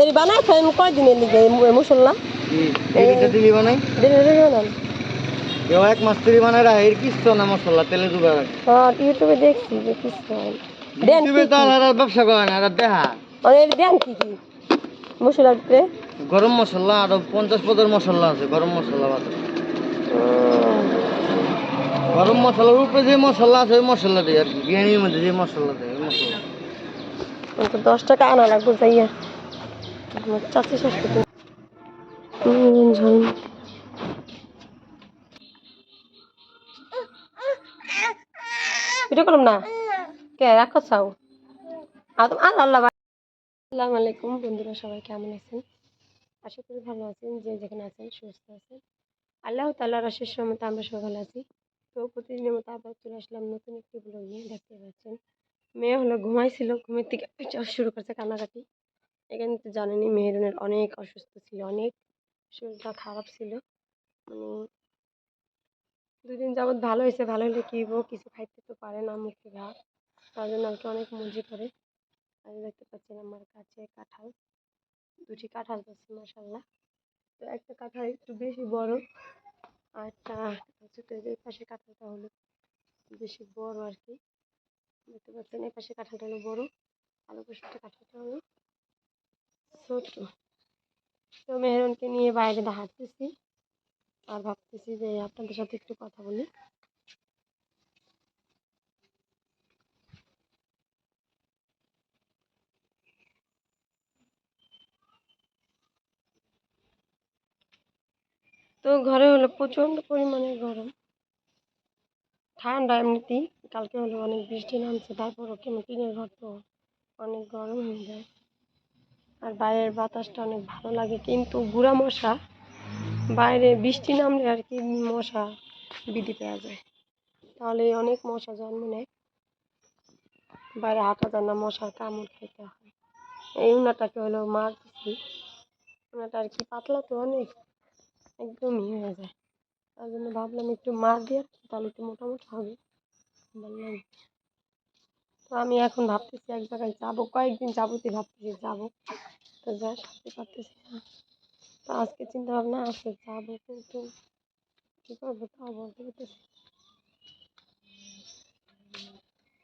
এই বানাই খাই কয়দিনের লিগে এই মু- মশলা দিলি বানাই। দিনে দিনে বানান কেউ এক মাস তিরি বানাই রাখ এর কিচ্ছু না মশলা তেলে ডুবে রাখ হ্যাঁ ইউটিউবে দেখছি যে কিছু হয় দেন ইউটিউবে তো আর এরা ব্যবসা করে না এরা দেখা। এর দেন কি কি? মশলার ভিতরে গরম মশলা আরও পঞ্চাশ পদের মশলা আছে গরম মশলা আছে গরম মশলার উপরে যে মশলা আছে ওই মশলা দেয় আর কি বিরিয়ানির মধ্যে যে মশলা দেয় ওই মশলা। দশ টাকা আনা লাগবে যাইয়া। চাচি ঝাল। ভিডিও করলাম না? কে, রাখো, চাও। আল্লাহ আল্লাহ আসসালামু আলাইকুম, বন্ধুরা, সবাই কেমন আছেন? আশা করি ভালো আছেন, যে যেখানে আছেন, সুস্থ আছেন। আল্লাহ তাল্লাহ শেষ মতো আমরা সবাই ভালো আছি। তো প্রতিদিনের মতো আবার চলে আসলাম নতুন একটি ব্লগ নিয়ে দেখতে পাচ্ছেন। মেয়ে হলো, ঘুমাইছিল, ঘুমের থেকে শুরু করছে কান্নাকাটি। এখানে তো জানেনই মেহেরুনের অনেক অসুস্থ ছিল, অনেক শরীরটা খারাপ ছিল। মানে দুদিন যাবৎ ভালো হয়েছে, ভালো হলে কি হব কিছু খাইতে তো পারে না মুখে ভাত তার জন্য আমাকে অনেক মজি করে। আর দেখতে পাচ্ছেন আমার কাছে কাঁঠাল। দুটি কাঁঠাল পাচ্ছি মাসাল্লাহ তো একটা কাঁঠাল একটু বেশি বড়, আর একটা ছোটো পাশে কাঁঠালটা হলো বেশি বড় আর কি। দেখতে পাচ্ছেন এই পাশে কাঁঠালটা হলো বড় আলু পাশেরটা কাঁঠালটা হলো। ছোট তো মেহরনকে নিয়ে বাইরে হাঁটতেছি আর ভাবতেছি যে আপনাদের সাথে একটু কথা বলি। তো ঘরে হলো প্রচণ্ড পরিমাণে গরম। ঠান্ডা এমনিতেই, কালকে হলো অনেক বৃষ্টি নামছে তারপরও কেন টিনের ঘর তো অনেক গরম হয়ে যায়। আর বাইরের বাতাসটা অনেক ভালো লাগে। কিন্তু গুড়া মশা, বাইরে বৃষ্টি নামলে আর কি মশা বিধি পাওয়া যায়। তাহলে অনেক মশা জন্ম নেয়। বাইরে হাঁটা যায় মশার কামড় খাইতে হয়। এই উনাটাকে হলো মার দিচ্ছি উনাটা আর কি পাতলা তো অনেক, একদমই হয়ে যায়। তার জন্য ভাবলাম একটু মার দিয়ে তাহলে একটু মোটামুটি হবে। বললাম, তো আমি এখন ভাবতেছি এক জায়গায় যাব, কয়েকদিন যাবতই ভাবতেছি যাব। তো যা সারতে পারতেছি না। তো আজকে চিন্তা ভাবনা আছে, যাব কিন্তু কী করব তাও বলতে পারতেছি।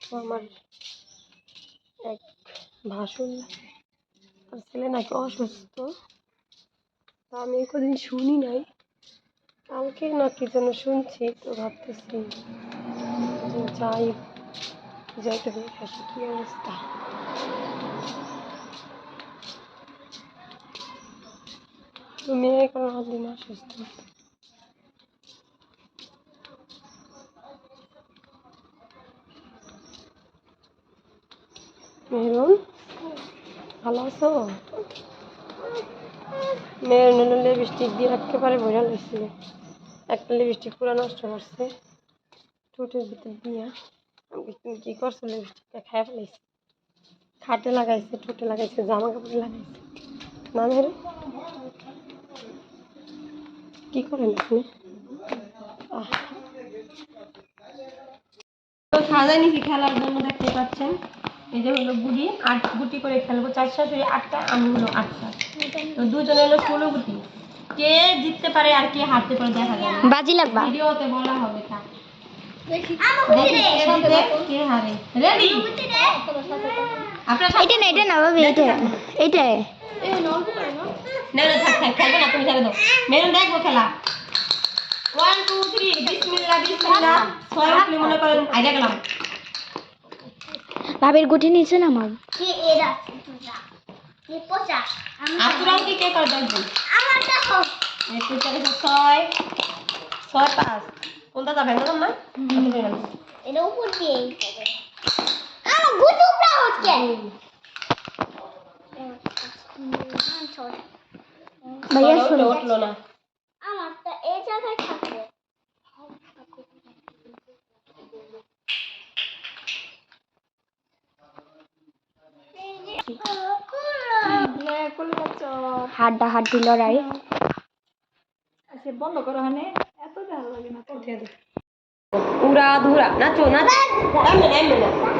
তো আমার এক ভাসুর আর ছেলে নাকি অসুস্থ। তা আমি কদিন শুনি নাই। কালকে না কি যেন শুনছি, তো ভাবতেছি যাই যাইতে দেখে আসি কি অবস্থা। তো মেয়ে কোনো দিন অসুস্থ। মেহরুন, ভালো আছো? মেয়ের নুন লিপস্টিক দিয়ে একেবারে ভরা লাগছিল একটা লিপস্টিক পুরো নষ্ট করছে। ঠোঁটের ভিতর দিয়া। আমি তুমি কী করছ? লিপস্টিকটা খাই ফেলাইছে। খাটে লাগাইছে, ঠোঁটে লাগাইছে, জামা কাপড়ে লাগাইছে। না মেরে কী করেন আপনি। তো সাজা নিছি খেলার জন্য দেখতে পাচ্ছেন? এই যে হলো গুটি আট গুটি করে খেলব। চার শাশুড়ি আটটা আমি হলো আটটা। তো দুজনে হলো ষোলো গুটি। কে জিততে পারে আর কে হারতে পারে দেখা যাবে বাজি লাগবা। ভিডিওতে বলা হবে তা। এটা না এটা না ভাবি এটা এটা। না না থাক থাক খেলবে না তুমি ছেড়ে দাও মেরুন দেখব খেলা। ওয়ান টু থ্রি বিসমিল্লাহ বিসমিল্লাহ। ছয় উঠলে মনে করেন আইডিয়া গেলাম ভাবির গুটি নিচে নামাও আপনারাও কি কে করে দেখবেন একটু চারে ছয়। ছয় পাঁচ। কোনটা যাবে না? না ভাইয়া শোনো। উঠল না হাড্ডা হাড্ডি লড়াই। উড়া ধুরা নাচো নাচ এমনে না এমনে না ও নাচো নাচ।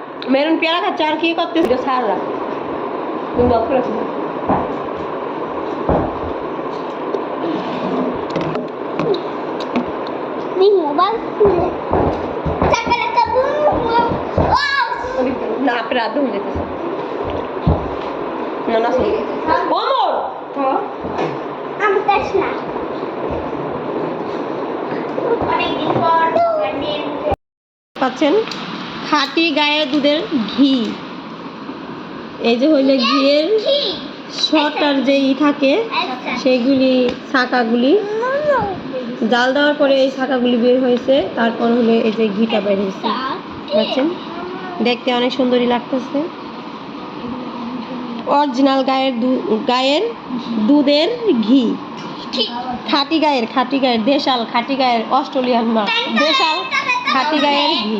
মেরুন পেয়ারা খাচ্ছি আর কি করতেছি? সাররা। তুমি করে রাখো। নি আপনি হয়ে যেতেছে না নাচো অমর আমি তাস না পাচ্ছেন? খাঁটি গায়ের দুধের ঘি। এই যে হইলে ঘিয়ের শটার যে ই থাকে সেইগুলি ছাকাগুলি জাল দেওয়ার পরে এই ছাকাগুলি বের হয়েছে তারপর হলো এই যে ঘিটা বের হয়েছে। পাচ্ছেন দেখতে অনেক সুন্দরই লাগতেছে। অরিজিনাল গায়ের গায়ের দুধের ঘি। খাটি গায়ের খাটি গায়ের দেশাল খাটি গায়ের অস্ট্রেলিয়ান মাছ দেশাল। খাঁটি গায়ের ঘি।